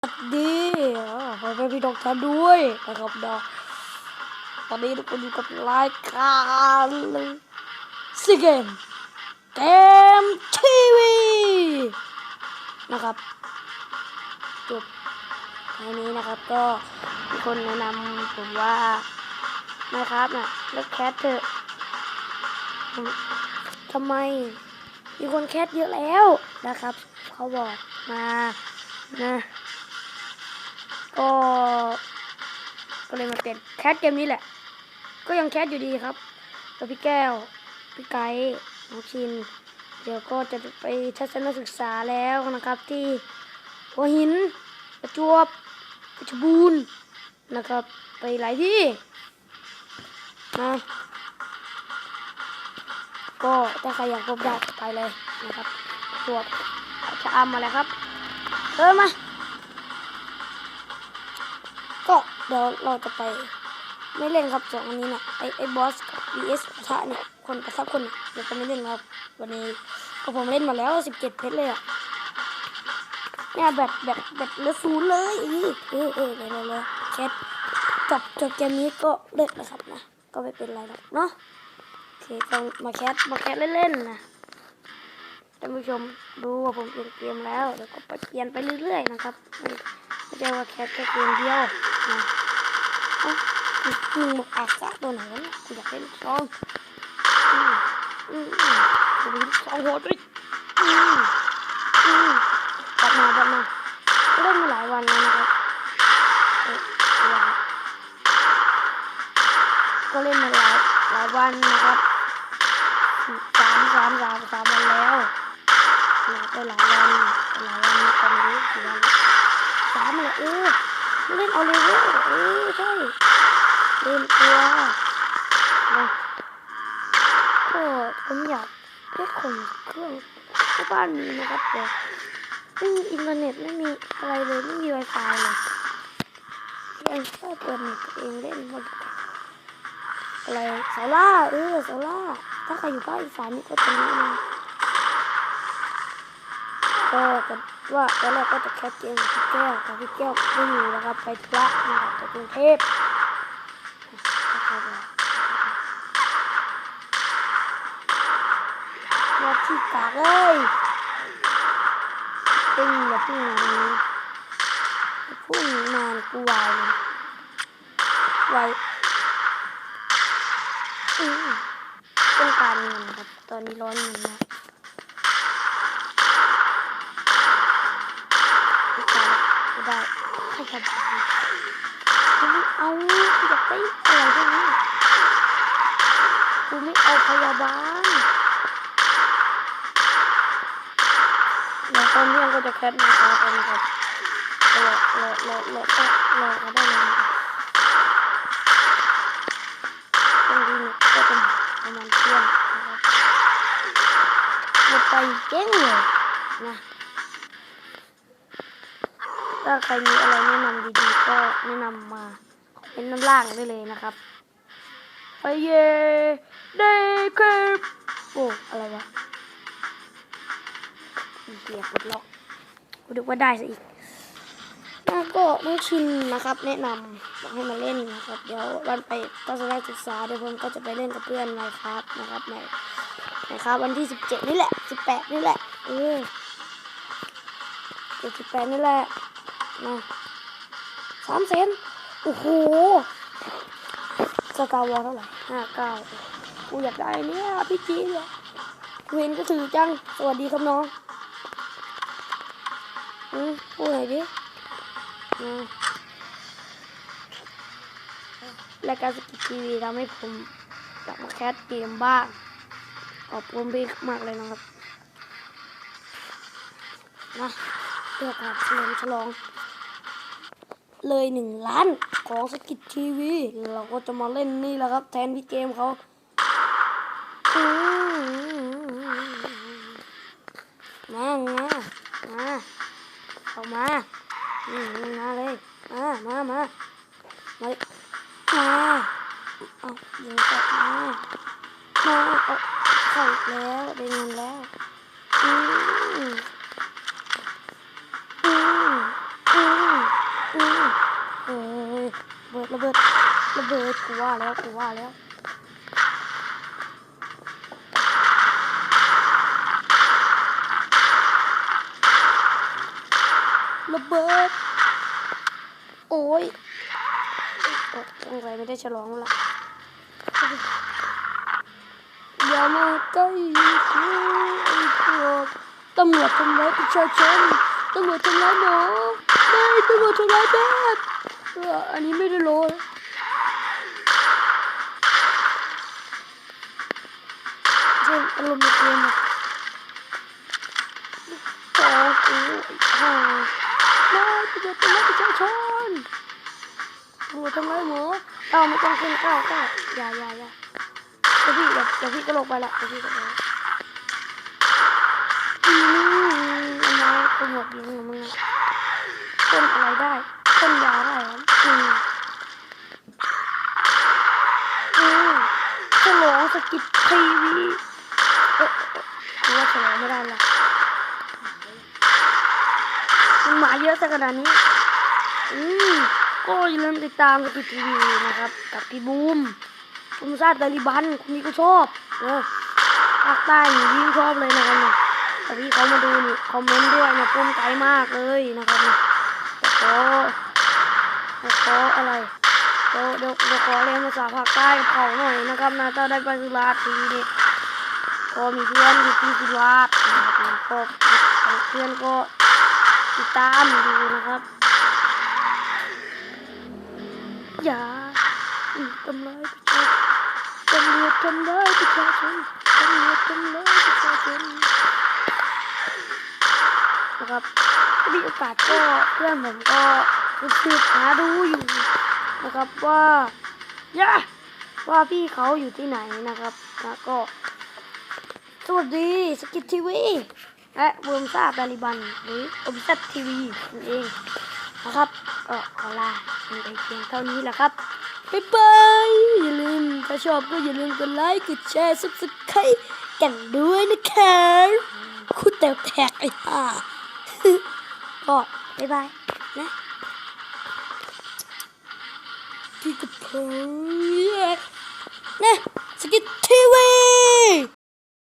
สวัสดีขอเป็นพี่ดอกท่านด้วยนะครับเนาะตอนนี้ทุกคนอยู่กับรายการซีเกมเกมทีวีนะครับจบท้ายนี้นะครับก็มีคนแนะนำผมว่านะครับนะเลิกแคสเถอะทำไม มีคนแคสเยอะแล้วนะครับ เขาบอกมานะ เลยมาเปลี่ยนแคสเกมนี้แหละ ก็ยังแคสอยู่ดีครับแล้วพี่แก้ว พี่ไก่น้องชิน เดี๋ยวก็จะไปทัศนศึกษาแล้วนะครับที่หัวหินประจวบเพชบูรณ์นะครับ ไปหลายที่นะก็ถ้าใครอยากพบได้ไปเลยนะครับตรวจจะอำมาแล้วครับ เออมาก็ เดี๋ยวเราจะไป ไม่เล่นครับสองอันนี้นะไอไอบอสกับ vs ปะทะเนี่ยคนกับทับคนเนี่ยเดี๋ยวจะไม่เล่นครับ วันนี้ก็ผมเล่นมาแล้วสิบเจ็ดเพชรเลยอะเนี่ยแบบแบบแบบเหลือศูนย์เลยเออเออเออเลยเลยแคทจบจบเกมนี้ก็เลิกนะครับนะก็ไม่เป็นไรหรอกเนาะโอเคก็มาแคทมาแคทเล่นๆนะท่านผู้ชมดูว่าผมเปลี่ยนเกมแล้วเดี๋ยวก็เปลี่ยนไปเรื่อยๆนะครับไม่ใช่ว่าแค่แค่เกมเดียวนะ มึงบอกอากาตัวไหนวะกูอยากเล่นลูกซองอืมอืมอืมกูมีลูกซองโหดด้วยอืมอืมบัดมาบัดมาก็เล่นมาหลายวันแล้วนะครับเอ๊ะวันก็เล่นมาหลายหลายวันนะครับสามสามสามสามวันแล้วนะไปหลายวันหลายวันตอนนี้กี่วันสามเลยเออ เล่นเอาเลเวลเออใช่เล่นตัวนะก็ผมอยากได้คนเครื่องที่บ้านมีนะครับแต่ไม่มีอินเทอร์เน็ตไม่มีอะไรเลยไม่มีไวไฟเลยยังชอบเปิดเน็ตเองเล่นหมดอะไรสาร่าเออสาร่าถ้าใครอยู่ภาคอีสานนี่ก็จะรู้นะ ก็จะว่าตอนแรกก็จะแคปเกมพี่แก้วแต่พี่แก้วไม่อยู่นะครับไปธุระนะครับไปกรุงเทพมาที่กากเลยตึงอย่าพึ่งมานี้พุ่งนานกูวายเลยไวต้องการเงินครับตอนนี้ร้อนเงินมาก ไม่ได้ไม่ได้ ให้ทำกูไม่เอากูอยากได้อะไรตรงนี้กูไม่เอาพยาบาลเดี๋ยวตอนเที่ยงก็จะแคปนะครับตอนนี้ครับรอรอรอรอรอรอก็ได้เลยครับตรงนี้ก็เป็นประมาณเที่ยงนะครับหมดไปเจ๊งเลยนะ ถ้าใครมีอะไรแนะนำดีๆก็แนะนำมาเป็นน้ำล่างได้เลยนะครับไปเย่ได้ครับโอ้อะไรวะเกียร์กดล็อกกูดูว่าได้ซะอีกแล้วก็น้องชินนะครับ แนะนำบอกให้มาเล่นนะครับ เดี๋ยววันไปทัศนศึกษาเดี๋ยวผมก็จะไปเล่นกับเพื่อนในครับนะครับในนะครับ วันที่สิบเจ็ดนี่แหละสิบแปดนี่แหละเออเจ็ดสิบแปดนี่แหละ มาสามเซนโอ้โหสตาร์วอลเท่าไหร่ห้าเก้ากูอยากได้เนี่ยพี่จีเลยกูเห็นก็ถือจัง สวัสดีครับน้องอืมพูดหน่อยดิอืมรายการสกิททีวีทำให้ผมกลับมาแคสเกมบ้างขอบคุณพี่มากเลยนะครับนะเพื่อการเฉลิมฉลอง เลยหนึ่งล้านของสกิททีวี เราก็จะมาเล่นนี่แหละครับ แทนพี่เกมเขามมามามาเข้ามาอืมมาเลย มามามามามาเอายิงกลับมามาเอาเข้าแล้วได้เงินแล้วอืม ระเบิดระเบิดระเบิดกูว่าแล้วกูว่าแล้วระเบิด โอ้ยเอ่อสงสัยไม่ได้ฉลองละอย่ามาใกล้กูไอ้พวกตำรวจทำร้ายประชาชนตำรวจทำร้ายหมอไม่ตำรวจทำร้ายแพท ย์เอออันนี้ไม่ได้โลนะเช่นอารมณ์ในเกมแบบต่อกูห่าไม่ตำรวจทำร้ายประชาชนตำรวจทำร้ายหมอเอาไม่ต้องขึ้นก้าวก้าวอย่าอย่าอย่าเดี๋ยวพี่เดี๋ยวพี่ก็ลงไปละเดี๋ยวพี่ก็ลงอืมอันนี้กูหมดยิงขอมึงอะต้นอะไรได้ ต้นยาได้เหรออืมอืมฉลองสกิททีวีเอ๊ะกูว่าฉลองไม่ได้ละมันหมาเยอะซะขนาดนี้ อืมก็อย่าลืมติดตามสกิททีวีนะครับ กับพี่บูมบูมซาตาลิบันคุณนี่ก็ชอบเออภาคใต้นี่ยิ่งชอบเลยนะครับเนี่ยแต่พี่เขามาดูนี่คอมเมนต์ด้วยเนี่ยภูมิใจมากเลยนะครับเนี่ยแต่ขอ ขออะไรเดี๋ยวเดี๋ยวเดี๋ยวขอเรียนภาษาภาคใต้เขาหน่อยนะครับนะถ้าได้ไปสุราษฎร์ทีนี้ก็มีเพื่อนอยู่ที่สุราษฎร์นะครับก็เพื่อนก็ติดตามดูนะครับอย่าทำร้ายประชาชนตำรวจทำร้ายประชาชนตำรวจทำร้ายประชาชนนะครับมีโอกาสก็เพื่อนผมก็ สืบหาดูอยู่นะครับว่าย่าว่าพี่เขาอยู่ที่ไหนนะครับนะก็ สวัสดีสกิททีวีและเวิร์มซ่าตาลิบันหรืออมซัตทีวีนั่นเองนะครับก็ขอลาไปเพียงเท่านี้แหละครับบ๊ายบายอย่าลืมถ้าชอบก็อย่าลืมกดไลค์กดแชร์ subscribe กันด้วยนะคะคุณแตวแทกไอ้ห่าก็บ๊ายบายนะ พี่กับผมนะสกิททีวี